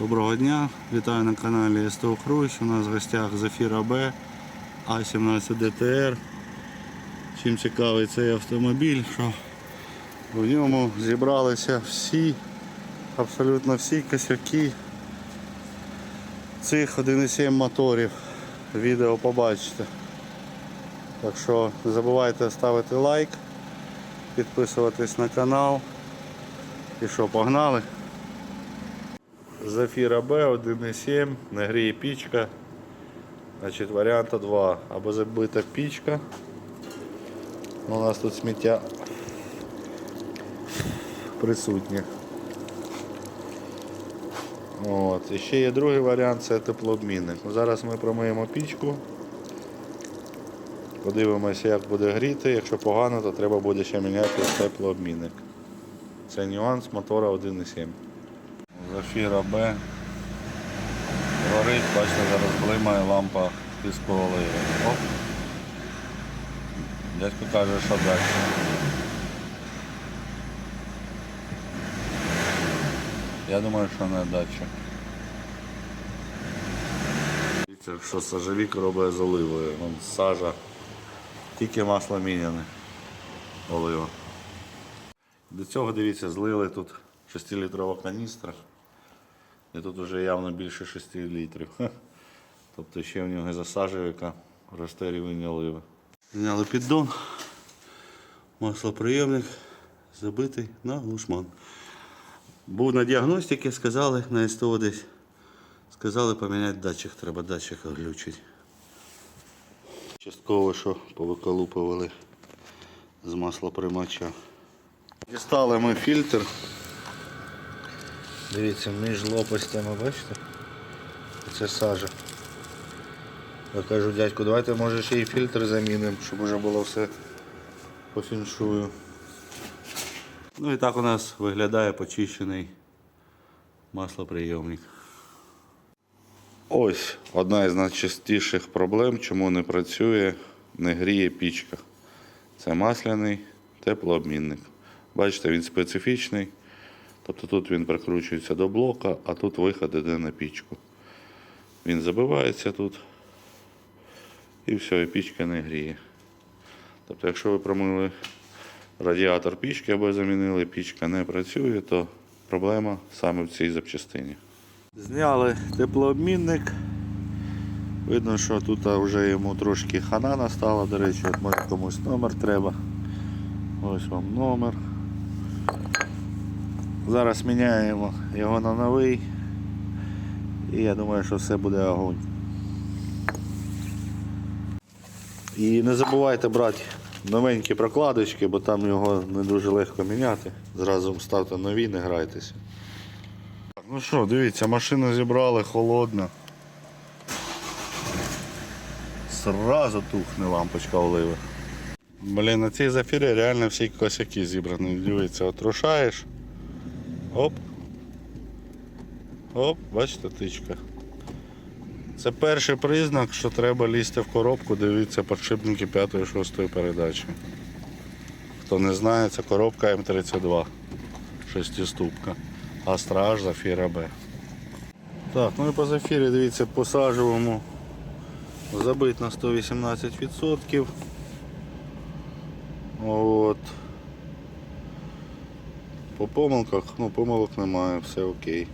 Доброго дня, вітаю на каналі СТО Хрущ. У нас в гостях Зафіра Б А17 ДТР. Чим цікавий цей автомобіль, що в ньому зібралися всі, абсолютно всі косяки цих 1,7 моторів. Відео побачите. Так що не забувайте ставити лайк, підписуватись на канал. І що, погнали? Зафіра Б 1,7, не гріє пічка. Значить, варіанта 2. Або забита пічка. Ну, У нас тут сміття присутнє. От. І ще є другий варіант це теплообмінник. Ну, Зараз ми промиємо пічку. Подивимося, як буде гріти. Якщо погано, то треба буде ще міняти теплообмінник. Це нюанс мотора 1,7. Зафіра Б. Горить, бачите, зараз блимає лампа піскового Оп. Дядько каже, що далі. Я думаю, що не дача. Дивіться, що сажевік робить з оливою. Вон сажа. Тільки масло міняне. Олива. До цього, дивіться, злили тут 6-літрова каністра. І тут вже явно більше 6 літрів. Тобто ще в нього засаджується росте рівень оливи. Зняли піддон, маслоприємник забитий на глушман. Був на діагностиці, сказали на СТО десь. Сказали поміняти датчик, треба датчик глючить. Частково що повиколупували з маслоприймача. Дістали ми фільтр. Дивіться, між лопастями, бачите? Це сажа. Я кажу, дядьку, давайте може ще і фільтр замінимо, щоб вже було все по фіншую. Ну і так у нас виглядає почищений маслоприйомник. Ось одна із найчастіших проблем, чому не працює, не гріє пічка. Це масляний теплообмінник. Бачите, він специфічний. Тобто тут він прикручується до блока, а тут виход іде на пічку. Він забивається тут і все, і пічка не гріє. Тобто, якщо ви промили радіатор пічки або замінили, пічка не працює, то проблема саме в цій запчастині. Зняли теплообмінник. Видно, що тут вже йому трошки хана настала, до речі, от може комусь номер треба. Ось вам номер. Зараз міняємо його на новий. І я думаю, що все буде огонь. І не забувайте брати новенькі прокладочки, бо там його не дуже легко міняти. Зразу ставте нові, не грайтеся. Ну що, дивіться, машину зібрали холодно. Сразу тухне лампочка оливи. Блін, на цій зафірі реально всі косяки зібрані. Дивіться, от рушаєш. Оп. Оп, бачите, тичка. Це перший признак, що треба лізти в коробку, дивіться подшипники 5-6 передачі. Хто не знає, це коробка М32 шестиступка. Астра H Зафіра Б. Так, ну і по зафірі, дивіться, посаджуємо забит на 118%. От. По помилках, ну помилок немає, все окей.